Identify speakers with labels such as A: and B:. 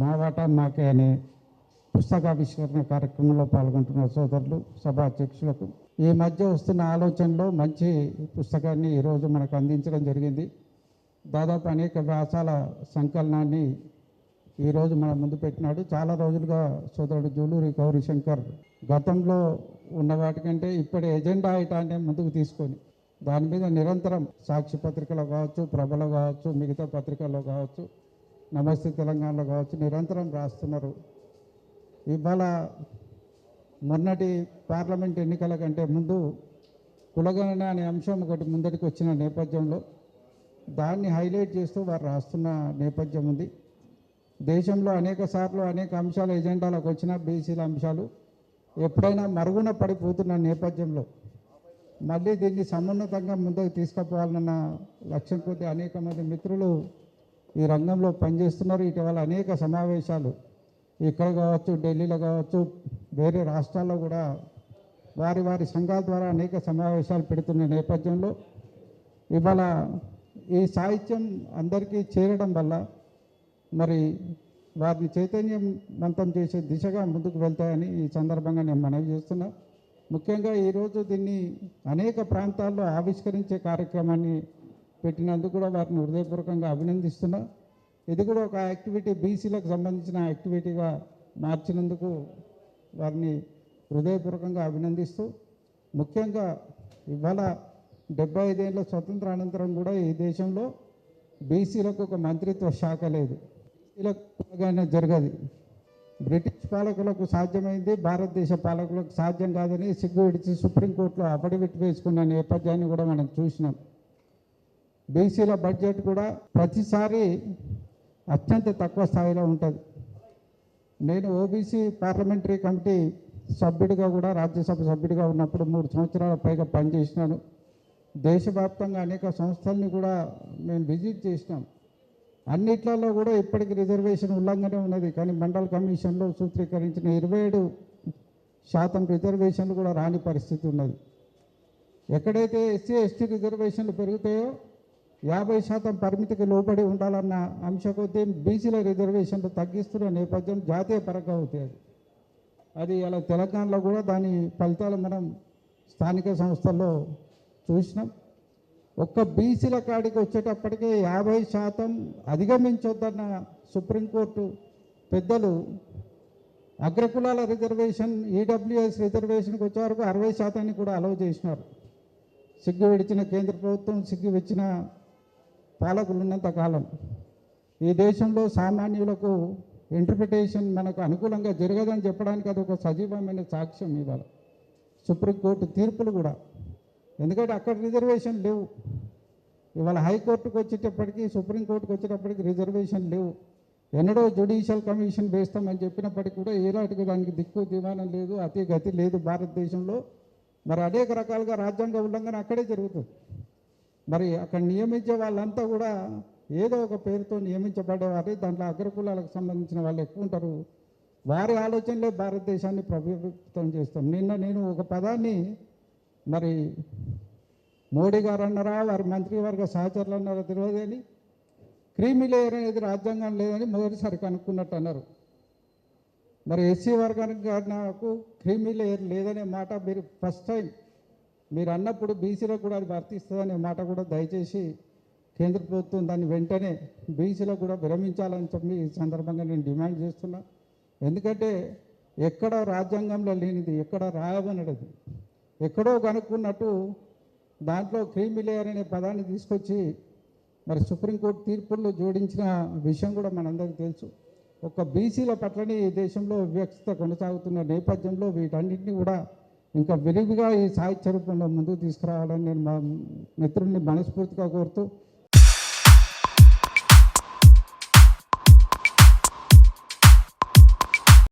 A: నా వాటా మాకే అనే పుస్తకావిష్కరణ కార్యక్రమంలో పాల్గొంటున్న సోదరులు సభ అధ్యక్షులకు. ఈ మధ్య వస్తున్న ఆలోచనలో మంచి పుస్తకాన్ని ఈరోజు మనకు అందించడం జరిగింది. దాదాపు అనేక వ్యాసాల సంకలనాన్ని ఈరోజు మన ముందు పెట్టినాడు. చాలా రోజులుగా సోదరుడు జూలూరి గౌరీ శంకర్ గతంలో ఉన్న వాటికంటే ఇప్పటి ఎజెండా ఐటాన్ని ముందుకు తీసుకొని దాని మీద నిరంతరం సాక్షి పత్రికలో కావచ్చు ప్రభలో కావచ్చు మిగతా పత్రికల్లో కావచ్చు నమస్తే తెలంగాణలో కావచ్చు నిరంతరం రాస్తున్నారు. ఇవాళ మొన్నటి పార్లమెంట్ ఎన్నికల కంటే ముందు కులగణన అనే అంశం ఒకటి ముందటికి వచ్చిన నేపథ్యంలో దాన్ని హైలైట్ చేస్తూ వారు రాస్తున్న నేపథ్యం ఉంది. దేశంలో అనేక సార్లు అనేక అంశాలు ఎజెండాలకు వచ్చిన బీసీల అంశాలు ఎప్పుడైనా మరుగున పడిపోతున్న నేపథ్యంలో మళ్ళీ దీన్ని సమున్నతంగా ముందుకు తీసుకుపోవాలన్న లక్ష్యం కొద్ది అనేక మంది మిత్రులు ఈ రంగంలో పనిచేస్తున్నారు. ఇటీవల అనేక సమావేశాలు. ఇక్కడ కావచ్చు ఢిల్లీలో కావచ్చు వేరే రాష్ట్రాల్లో కూడా వారి వారి సంఘాల ద్వారా అనేక సమావేశాలు పెడుతున్న నేపథ్యంలో ఇవాళ ఈ సాహిత్యం అందరికీ చేరడం వల్ల మరి వారిని చైతన్యవంతం చేసే దిశగా ముందుకు వెళ్తాయని ఈ సందర్భంగా నేను మనవి చేస్తున్నా. ముఖ్యంగా ఈరోజు దీన్ని అనేక ప్రాంతాల్లో ఆవిష్కరించే కార్యక్రమాన్ని పెట్టినందుకు కూడా వారిని హృదయపూర్వకంగా అభినందిస్తున్నా. ఇది కూడా ఒక యాక్టివిటీ బీసీలకు సంబంధించిన యాక్టివిటీగా మార్చినందుకు వారిని హృదయపూర్వకంగా అభినందిస్తూ ముఖ్యంగా ఇవాళ డెబ్బై ఐదేళ్ళ స్వతంత్ర అనంతరం కూడా ఈ దేశంలో బీసీలకు ఒక మంత్రిత్వ శాఖ లేదు. బీసీలకు జరగదు. బ్రిటిష్ పాలకులకు సాధ్యమైంది భారతదేశ పాలకులకు సాధ్యం కాదని సిగ్గు విడిచి సుప్రీంకోర్టులో అఫిడవిట్ వేసుకున్న నేపథ్యాన్ని కూడా మనం చూసినాం. బీసీల బడ్జెట్ కూడా ప్రతిసారి అత్యంత తక్కువ స్థాయిలో ఉంటుంది. నేను ఓబీసీ పార్లమెంటరీ కమిటీ సభ్యుడిగా కూడా రాజ్యసభ సభ్యుడిగా ఉన్నప్పుడు మూడు సంవత్సరాల పైగా పనిచేసినాను. దేశవ్యాప్తంగా అనేక సంస్థల్ని కూడా మేము విజిట్ చేసినాం. అన్నిట్లలో కూడా ఇప్పటికి రిజర్వేషన్ ఉల్లంఘన ఉన్నది. కానీ మండల్ కమిషన్లో సూత్రీకరించిన ఇరవై ఏడు శాతం రిజర్వేషన్లు కూడా రాని పరిస్థితి ఉన్నది. ఎక్కడైతే ఎస్సీ ఎస్టీ రిజర్వేషన్లు పెరుగుతాయో యాభై శాతం పరిమితికి లోబడి ఉండాలన్న అంశ కొద్దీ బీసీల రిజర్వేషన్లు తగ్గిస్తున్న నేపథ్యం జాతీయ పరంగా అవుతాయి అది అలా తెలంగాణలో కూడా దాని ఫలితాలు మనం స్థానిక సంస్థల్లో చూసినాం. ఒక్క బీసీల కాడికి వచ్చేటప్పటికే యాభై శాతం అధిగమించొద్దన్న సుప్రీంకోర్టు పెద్దలు అగ్రకులాల రిజర్వేషన్ ఈడబ్ల్యూఎస్ రిజర్వేషన్కి వచ్చే వరకు అరవై శాతాన్ని కూడా అలౌ చేసినారు. సిగ్గు విడిచిన కేంద్ర ప్రభుత్వం సిగ్గు ఇచ్చిన పాలకులు ఉన్నంత కాలం ఈ దేశంలో సామాన్యులకు ఇంటర్ప్రిటేషన్ మనకు అనుకూలంగా జరగదని చెప్పడానికి అది ఒక సజీవమైన సాక్ష్యం ఇవాళ. సుప్రీంకోర్టు తీర్పులు కూడా. ఎందుకంటే అక్కడ రిజర్వేషన్ లేవు. ఇవాళ హైకోర్టుకు వచ్చేటప్పటికి సుప్రీంకోర్టుకు వచ్చేటప్పటికి రిజర్వేషన్ లేవు. ఎన్నడో జ్యుడిషియల్ కమిషన్ వేస్తామని చెప్పినప్పటికీ కూడా ఏలాంటికి దానికి దిక్కు దివానం లేదు అతి గతి లేదు భారతదేశంలో. మరి అనేక రకాలుగా రాజ్యాంగ ఉల్లంఘన అక్కడే జరుగుతుంది. మరి అక్కడ నియమించే వాళ్ళంతా కూడా ఏదో ఒక పేరుతో నియమించబడేవారు. దాంట్లో అగ్రకులాలకు సంబంధించిన వాళ్ళు ఎక్కువ ఉంటారు. వారి ఆలోచనలే భారతదేశాన్ని ప్రభావితం చేస్తాం నిన్న నేను ఒక పదాన్ని మరి మోడీ గారు అన్నారా వారి మంత్రివర్గ సహచరులు అన్నారా తెలియదు కానీ క్రీమీ లేయర్ అనేది రాజ్యాంగం లేదని మొదటిసారి కనుక్కున్నట్టు అన్నారు. మరి ఎస్సీ వర్గానికి నాకు క్రీమీ లేయర్ లేదనే మాట మీరు ఫస్ట్ టైం మీరు అన్నప్పుడు బీసీలో కూడా అది వర్తిస్తుందనే మాట కూడా దయచేసి కేంద్ర ప్రభుత్వం దాన్ని వెంటనే బీసీలో కూడా విరమించాలని చెప్పి ఈ సందర్భంగా నేను డిమాండ్ చేస్తున్నా. ఎందుకంటే ఎక్కడ రాజ్యాంగంలో లేనిది ఎక్కడ రాయబడినది ఎక్కడో కనుక్కున్నట్టు దాంట్లో క్రీమిలేయర్ అనే పదాన్ని తీసుకొచ్చి మరి సుప్రీంకోర్టు తీర్పుల్లో జోడించిన విషయం కూడా మనందరికీ తెలుసు. ఒక బీసీల పట్లని ఈ దేశంలో వివక్షత కొనసాగుతున్న నేపథ్యంలో వీటన్నిటిని కూడా ఇంకా విరివిగా ఈ సాహిత్య రూపంలో ముందుకు తీసుకురావాలని నేను మా మిత్రుల్ని మనస్ఫూర్తిగా కోరుతూ